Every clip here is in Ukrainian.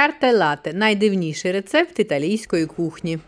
Картелате найдивніший рецепт італійської кухні.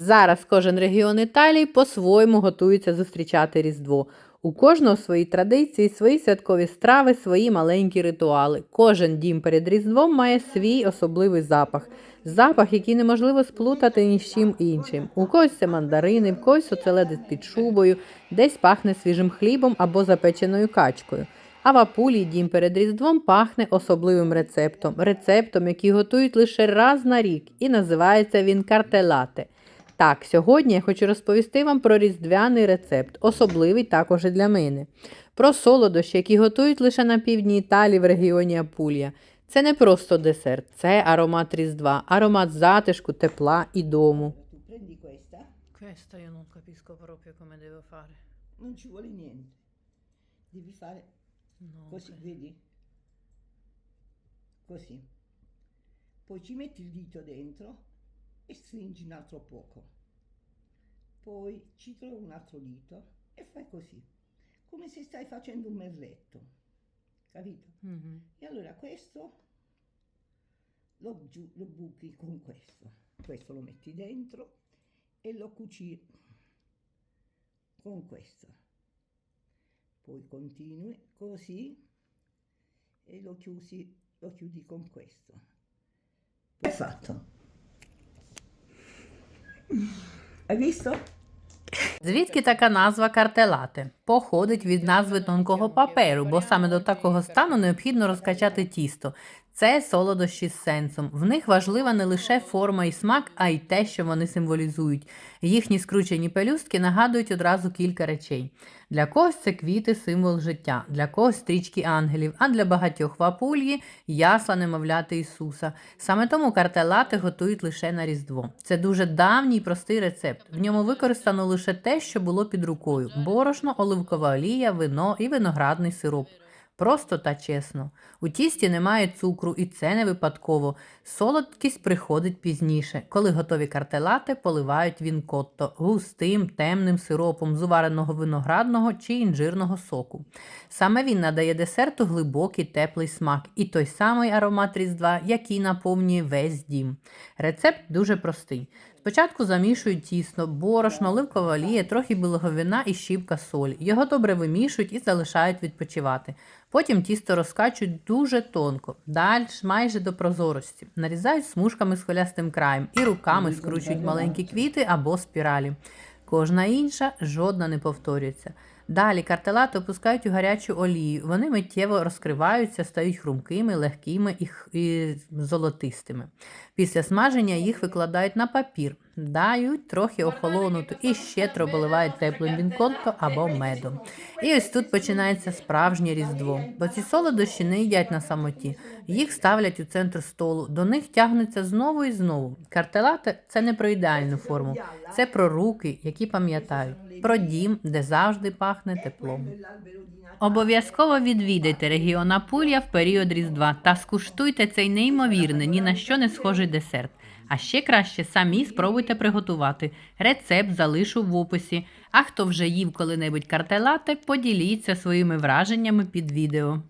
Зараз кожен регіон Італії по-своєму готується зустрічати Різдво. У кожного свої традиції, свої святкові страви, свої маленькі ритуали. Кожен дім перед Різдвом має свій особливий запах. Запах, який неможливо сплутати ні з чим іншим. У когось це мандарини, в когось оцеледець під шубою, десь пахне свіжим хлібом або запеченою качкою. А в Апулії дім перед Різдвом пахне особливим рецептом. Рецептом, який готують лише раз на рік, і називається він картелате. Так, сьогодні я хочу розповісти вам про різдвяний рецепт, особливий також і для мене. Про солодощі, які готують лише на півдні Італії в регіоні Апулія. Це не просто десерт, це аромат Різдва, аромат затишку, тепла і дому. Questa, io non capisco proprio come devo fare. non ci vuole niente. Devi fare No, così, vedi? Così. Poi ci metti il dito dentro e stringi un altro poco. Poi ci trovi un altro dito e fai così, come se stai facendo un merletto. Capito? E allora questo lo, giu- lo buchi con questo. Questo lo metti dentro e lo cuci con questo. Poi continui così e lo chiusi, lo chiudi con questo. È fatto. Hai visto? Звідки така назва картелати? Походить від назви тонкого паперу, бо саме до такого стану необхідно розкачати тісто. Це солодощі з сенсом. В них важлива не лише форма і смак, а й те, що вони символізують. Їхні скручені пелюстки нагадують одразу кілька речей. Для когось це квіти символ життя, для когось стрічки ангелів, а для багатьох в Апульї ясла немовляти Ісуса. Саме тому картелати готують лише на Різдво. Це дуже давній простий рецепт. В ньому використано лише те, що було під рукою: борошно, оливкова олія, вино і виноградний сироп. Просто та чесно. У тісті немає цукру, і це не випадково. Солодкість приходить пізніше, коли готові картелати поливають вінкотто густим, темним сиропом з увареного виноградного чи інжирного соку. Саме він надає десерту глибокий теплий смак і той самий аромат різдва, який наповнює весь дім. Рецепт дуже простий. Спочатку замішують тісно, борошно, оливкова олія, трохи білого вина і щіпка солі. Його добре вимішують і залишають відпочивати. Потім тісто розкачують дуже тонко, далі майже до прозорості. Нарізають смужками з хвилястим краєм і руками скручують маленькі квіти або спіралі. Кожна інша жодна не повторюється. Далі картелати опускають у гарячу олію. Вони миттєво розкриваються, стають хрумкими, легкими і, золотистими. Після смаження їх викладають на папір, дають трохи охолонути і щедро поливають теплим вінконто або медом. І ось тут починається справжнє різдво, бо ці солодощі не їдять на самоті. Їх ставлять у центр столу, до них тягнуться знову і знову. Картелати це не про ідеальну форму, це про руки, які пам'ятають, про дім, де завжди пахне теплом. Обов'язково відвідайте регіон Апулія в період Різдва та скуштуйте цей неймовірний, ні на що не схожий десерт. А ще краще самі спробуйте приготувати. Рецепт залишу в описі. А хто вже їв коли-небудь картелати, поділіться своїми враженнями під відео.